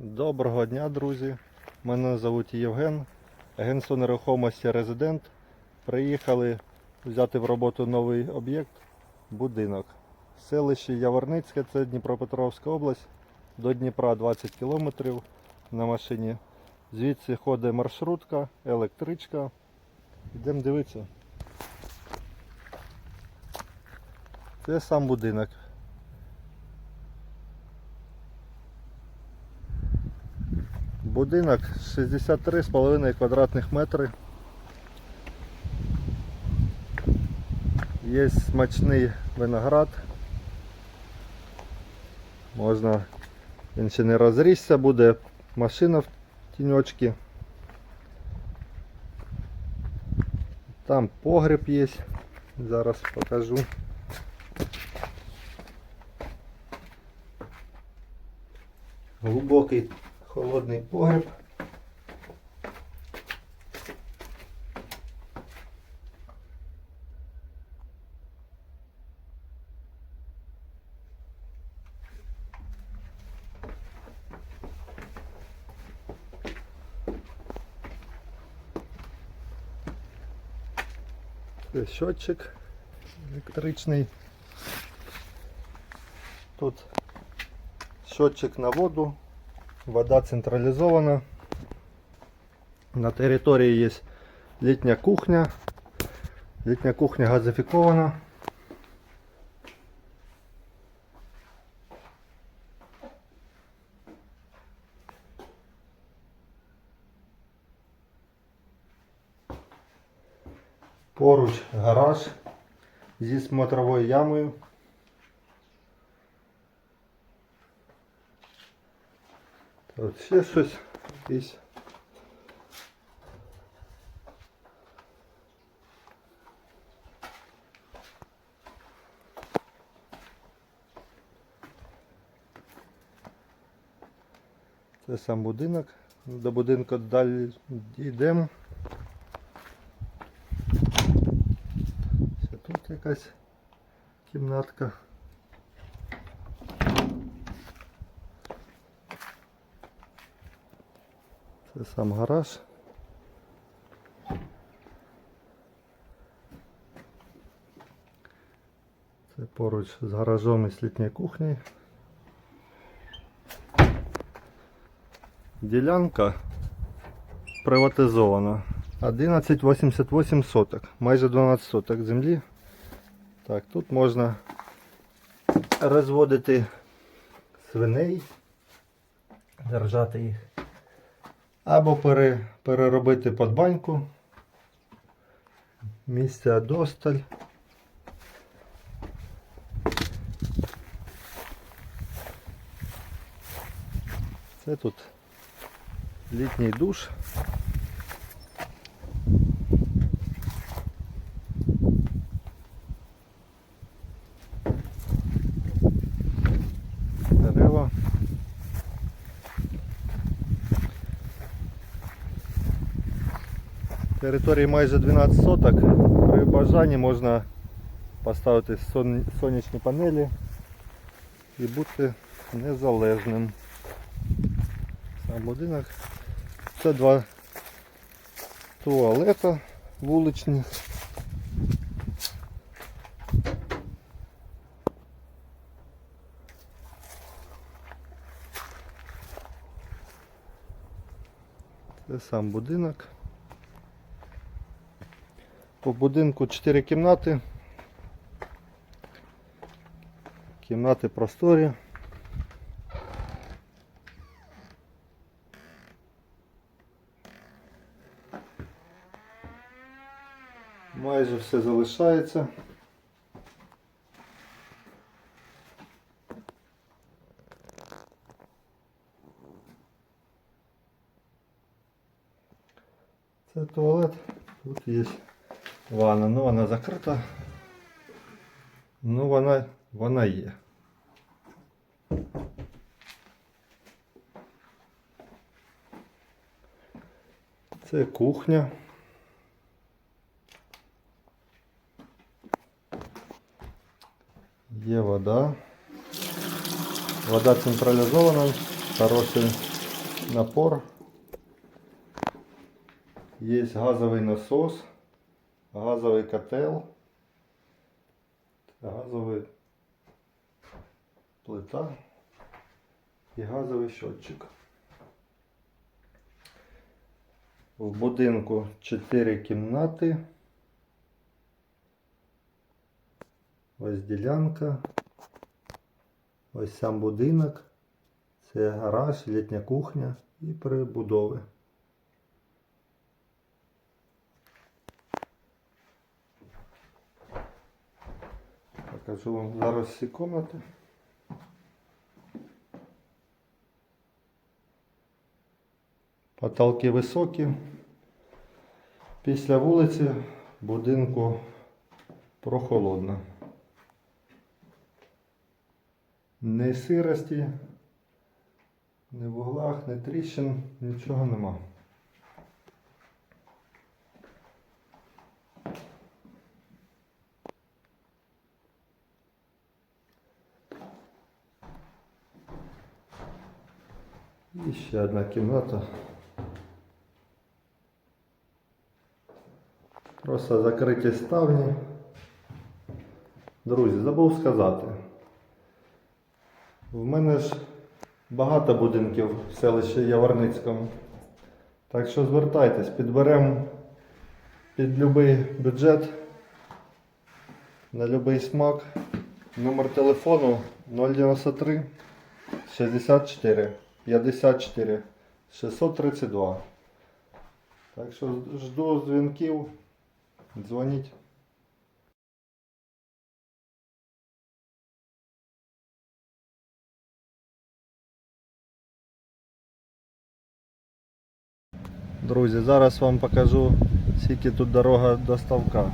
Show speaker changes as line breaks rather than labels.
Доброго дня, друзі. Мене звуть Євген, агентство нерухомості Резидент. Приїхали взяти в роботу новий об'єкт будинок. Селище Яворницьке, це Дніпропетровська область. До Дніпра 20 кілометрів на машині. Звідси ходить маршрутка, електричка. Йдемо дивитися. Це сам будинок. Будинок 63,5 квадратних метри. Є смачний виноград. Можна, він ще не розрісся, буде машина в тіньочці. Там погреб є. Зараз покажу. Глубокий холодний погреб. Счетчик електричний. Тут счетчик на воду, вода централизована. На території є літня кухня. Літня кухня газифікована. Поруч гараж зі смотровою ямою. Тут ще щось якесь. Це сам будинок. До будинку далі йдемо. Ще тут якась кімнатка. Це сам гараж. Це поруч з гаражом і з літньою кухнею. Ділянка приватизована. 11,88 соток, майже 12 соток землі. Так, тут можна розводити свиней, держати їх. Або пере, переробити під баньку. Місця досталь. Це тут літній душ. Території майже 12 соток. При бажанні можна поставити сон- сонячні панелі і бути незалежним. Сам будинок. Це два туалета вуличні. Це сам будинок. По будинку 4 кімнати. Кімнати просторі. Майже все залишається. Це туалет. Тут є ванна. Ну вона закрита. Ну вона, вона є. Це кухня. Є вода. Вода централізована, хороший напор. Є газовий насос, газовий котел, газовий плита і газовий щотчик. В будинку 4 кімнати. Ось ділянка. Ось сам будинок. Це гараж, літня кухня і прибудови. Покажу вам зараз всі кімнати. Потолки високі. Після вулиці будинку прохолодно. Не сирості, ні в углах, ні тріщин, нічого нема. І одна кімната. Просто закриті ставні. Друзі, забув сказати. В мене ж багато будинків в селищі Яворницькому. Так що звертайтесь, підберемо під будь-який бюджет, на будь-який смак. Номер телефону 093 64 54 632. Так що жду дзвінків. Дзвоніть. Друзі, зараз вам покажу, скільки тут дорога до ставка.